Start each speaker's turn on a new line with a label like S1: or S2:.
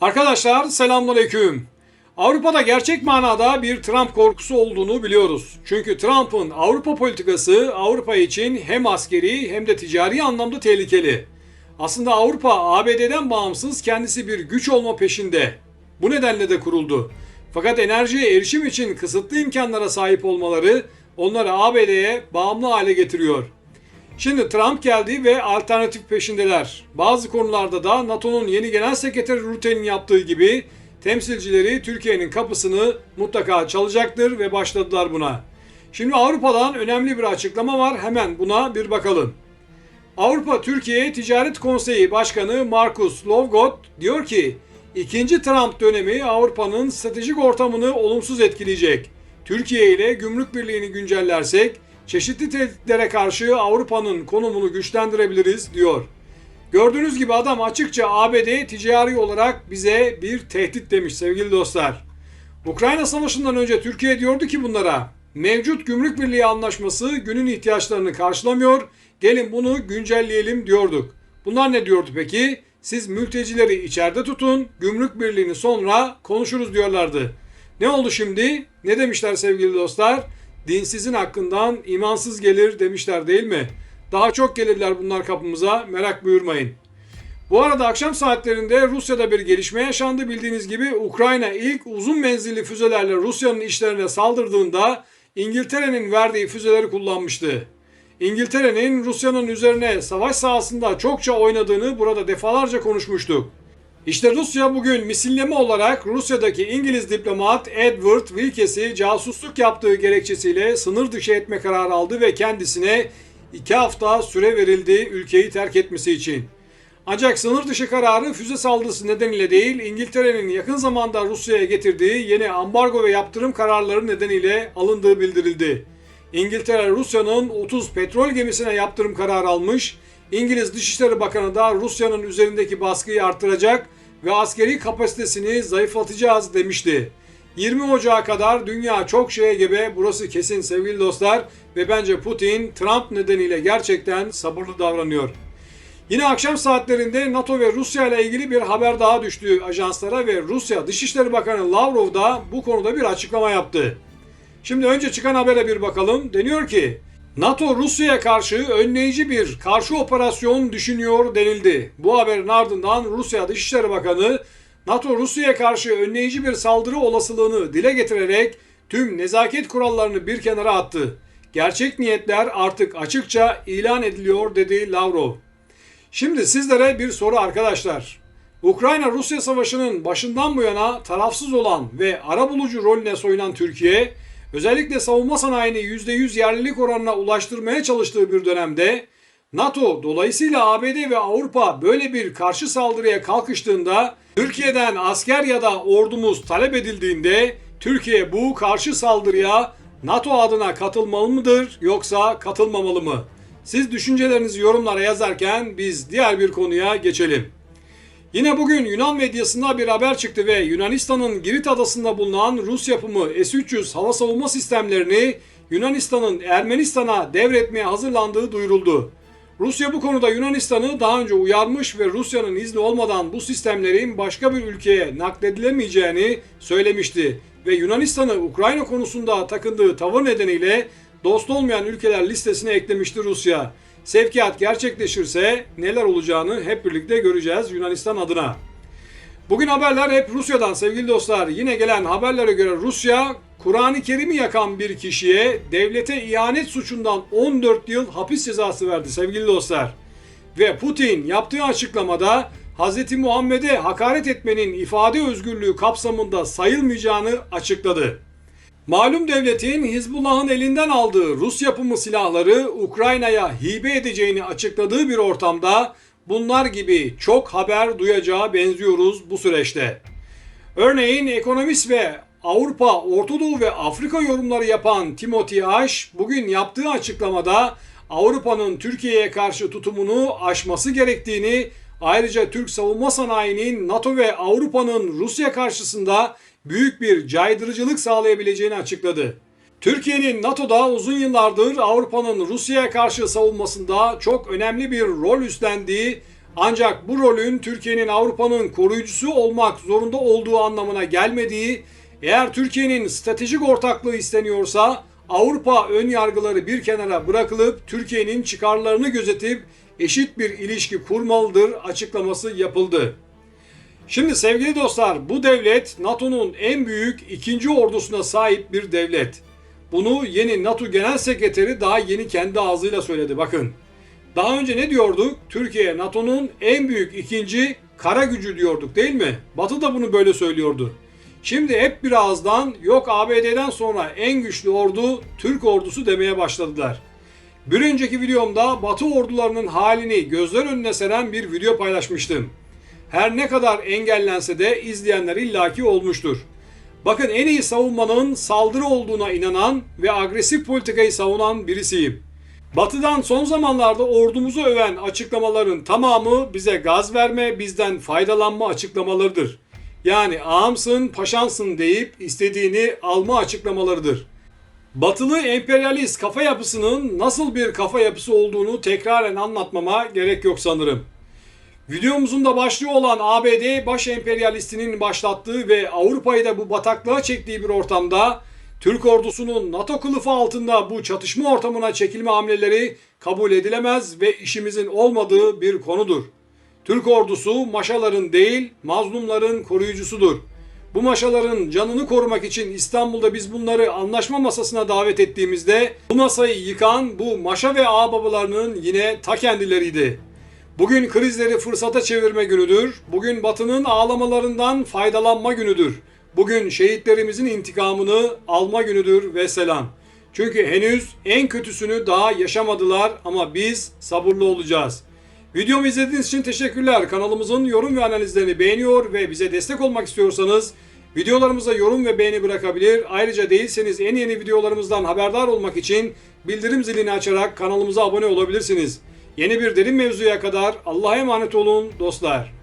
S1: Arkadaşlar selamünaleyküm. Avrupa'da gerçek manada bir Trump korkusu olduğunu biliyoruz. Çünkü Trump'ın Avrupa politikası Avrupa için hem askeri hem de ticari anlamda tehlikeli. Aslında Avrupa ABD'den bağımsız kendisi bir güç olma peşinde. Bu nedenle de kuruldu. Fakat enerjiye erişim için kısıtlı imkanlara sahip olmaları onları ABD'ye bağımlı hale getiriyor. Şimdi Trump geldi ve alternatif peşindeler. Bazı konularda da NATO'nun yeni genel sekreteri Rutte'nin yaptığı gibi temsilcileri Türkiye'nin kapısını mutlaka çalacaktır ve başladılar buna. Şimdi Avrupa'dan önemli bir açıklama var. Hemen buna bir bakalım. Avrupa Türkiye Ticaret Konseyi Başkanı Markus Lovgod diyor ki ikinci Trump dönemi Avrupa'nın stratejik ortamını olumsuz etkileyecek. Türkiye ile gümrük birliğini güncellersek çeşitli tehditlere karşı Avrupa'nın konumunu güçlendirebiliriz diyor. Gördüğünüz gibi adam açıkça ABD ticari olarak bize bir tehdit demiş sevgili dostlar. Ukrayna Savaşı'ndan önce Türkiye diyordu ki bunlara mevcut gümrük birliği anlaşması günün ihtiyaçlarını karşılamıyor. Gelin bunu güncelleyelim diyorduk. Bunlar ne diyordu peki? Siz mültecileri içeride tutun, gümrük birliğini sonra konuşuruz diyorlardı. Ne oldu şimdi? Ne demişler sevgili dostlar? Dinsizin hakkından imansız gelir demişler değil mi? Daha çok gelirler bunlar kapımıza merak buyurmayın. Bu arada akşam saatlerinde Rusya'da bir gelişme yaşandı. Bildiğiniz gibi Ukrayna ilk uzun menzilli füzelerle Rusya'nın işlerine saldırdığında İngiltere'nin verdiği füzeleri kullanmıştı. İngiltere'nin Rusya'nın üzerine savaş sahasında çokça oynadığını burada defalarca konuşmuştuk. İşte Rusya bugün misilleme olarak Rusya'daki İngiliz diplomat Edward Wilkes'i casusluk yaptığı gerekçesiyle sınır dışı etme kararı aldı ve kendisine iki hafta süre verildi ülkeyi terk etmesi için. Ancak sınır dışı kararı füze saldırısı nedeniyle değil, İngiltere'nin yakın zamanda Rusya'ya getirdiği yeni ambargo ve yaptırım kararları nedeniyle alındığı bildirildi. İngiltere Rusya'nın 30 petrol gemisine yaptırım kararı almış, İngiliz Dışişleri Bakanı da Rusya'nın üzerindeki baskıyı artıracak ve askeri kapasitesini zayıflatacağız demişti. 20 Ocağı kadar dünya çok şeye gebe burası kesin sevgili dostlar ve bence Putin Trump nedeniyle gerçekten sabırlı davranıyor. Yine akşam saatlerinde NATO ve Rusya ile ilgili bir haber daha düştü ajanslara ve Rusya Dışişleri Bakanı Lavrov da bu konuda bir açıklama yaptı. Şimdi önce çıkan habere bir bakalım. Deniyor ki NATO Rusya'ya karşı önleyici bir karşı operasyon düşünüyor denildi. Bu haberin ardından Rusya Dışişleri Bakanı NATO Rusya'ya karşı önleyici bir saldırı olasılığını dile getirerek tüm nezaket kurallarını bir kenara attı. Gerçek niyetler artık açıkça ilan ediliyor dedi Lavrov. Şimdi sizlere bir soru arkadaşlar. Ukrayna-Rusya savaşının başından bu yana tarafsız olan ve arabulucu rolüne soyunan Türkiye, özellikle savunma sanayini %100 yerlilik oranına ulaştırmaya çalıştığı bir dönemde NATO dolayısıyla ABD ve Avrupa böyle bir karşı saldırıya kalkıştığında Türkiye'den asker ya da ordumuz talep edildiğinde Türkiye bu karşı saldırıya NATO adına katılmalı mıdır yoksa katılmamalı mı? Siz düşüncelerinizi yorumlara yazarken biz diğer bir konuya geçelim. Yine bugün Yunan medyasında bir haber çıktı ve Yunanistan'ın Girit adasında bulunan Rus yapımı S-300 hava savunma sistemlerini Yunanistan'ın Ermenistan'a devretmeye hazırlandığı duyuruldu. Rusya bu konuda Yunanistan'ı daha önce uyarmış ve Rusya'nın izni olmadan bu sistemlerin başka bir ülkeye nakledilemeyeceğini söylemişti ve Yunanistan'ı Ukrayna konusunda takındığı tavır nedeniyle dost olmayan ülkeler listesine eklemişti Rusya. Sevkiyat gerçekleşirse neler olacağını hep birlikte göreceğiz Yunanistan adına. Bugün haberler hep Rusya'dan sevgili dostlar. Yine gelen haberlere göre Rusya Kur'an-ı Kerim'i yakan bir kişiye devlete ihanet suçundan 14 yıl hapis cezası verdi sevgili dostlar. Ve Putin yaptığı açıklamada Hz. Muhammed'e hakaret etmenin ifade özgürlüğü kapsamında sayılmayacağını açıkladı. Malum devletin Hizbullah'ın elinden aldığı Rus yapımı silahları Ukrayna'ya hibe edeceğini açıkladığı bir ortamda bunlar gibi çok haber duyacağı benziyoruz bu süreçte. Örneğin ekonomist ve Avrupa, Orta Doğu ve Afrika yorumları yapan Timothy Ash bugün yaptığı açıklamada Avrupa'nın Türkiye'ye karşı tutumunu aşması gerektiğini, ayrıca Türk savunma sanayinin NATO ve Avrupa'nın Rusya karşısında büyük bir caydırıcılık sağlayabileceğini açıkladı. Türkiye'nin NATO'da uzun yıllardır Avrupa'nın Rusya'ya karşı savunmasında çok önemli bir rol üstlendiği Ancak bu rolün Türkiye'nin Avrupa'nın koruyucusu olmak zorunda olduğu anlamına gelmediği, eğer Türkiye'nin stratejik ortaklığı isteniyorsa Avrupa ön yargıları bir kenara bırakılıp Türkiye'nin çıkarlarını gözetip eşit bir ilişki kurmalıdır açıklaması yapıldı. Şimdi sevgili dostlar bu devlet NATO'nun en büyük ikinci ordusuna sahip bir devlet. Bunu yeni NATO Genel Sekreteri daha yeni kendi ağzıyla söyledi bakın. Daha önce ne diyorduk? Türkiye NATO'nun en büyük ikinci kara gücü diyorduk değil mi? Batı da bunu böyle söylüyordu. Şimdi hep bir ağızdan yok ABD'den sonra en güçlü ordu Türk ordusu demeye başladılar. Bir önceki videomda Batı ordularının halini gözler önüne seren bir video paylaşmıştım. Her ne kadar engellense de izleyenler illaki olmuştur. Bakın en iyi savunmanın saldırı olduğuna inanan ve agresif politikayı savunan birisiyim. Batı'dan son zamanlarda ordumuzu öven açıklamaların tamamı bize gaz verme, bizden faydalanma açıklamalarıdır. Yani ağamsın, paşansın deyip istediğini alma açıklamalarıdır. Batılı emperyalist kafa yapısının nasıl bir kafa yapısı olduğunu tekraren anlatmama gerek yok sanırım. Videomuzun da başlığı olan ABD baş emperyalistinin başlattığı ve Avrupa'yı da bu bataklığa çektiği bir ortamda Türk ordusunun NATO kılıfı altında bu çatışma ortamına çekilme hamleleri kabul edilemez ve işimizin olmadığı bir konudur. Türk ordusu maşaların değil mazlumların koruyucusudur. Bu maşaların canını korumak için İstanbul'da biz bunları anlaşma masasına davet ettiğimizde bu masayı yıkan bu maşa ve ağababalarının yine ta kendileriydi. Bugün krizleri fırsata çevirme günüdür. Bugün Batı'nın ağlamalarından faydalanma günüdür. Bugün şehitlerimizin intikamını alma günüdür ve selam. Çünkü henüz en kötüsünü daha yaşamadılar ama biz sabırlı olacağız. Videomu izlediğiniz için teşekkürler. Kanalımızın yorum ve analizlerini beğeniyor ve bize destek olmak istiyorsanız videolarımıza yorum ve beğeni bırakabilir. Ayrıca değilseniz en yeni videolarımızdan haberdar olmak için bildirim zilini açarak kanalımıza abone olabilirsiniz. Yeni bir derin mevzuya kadar Allah'a emanet olun dostlar.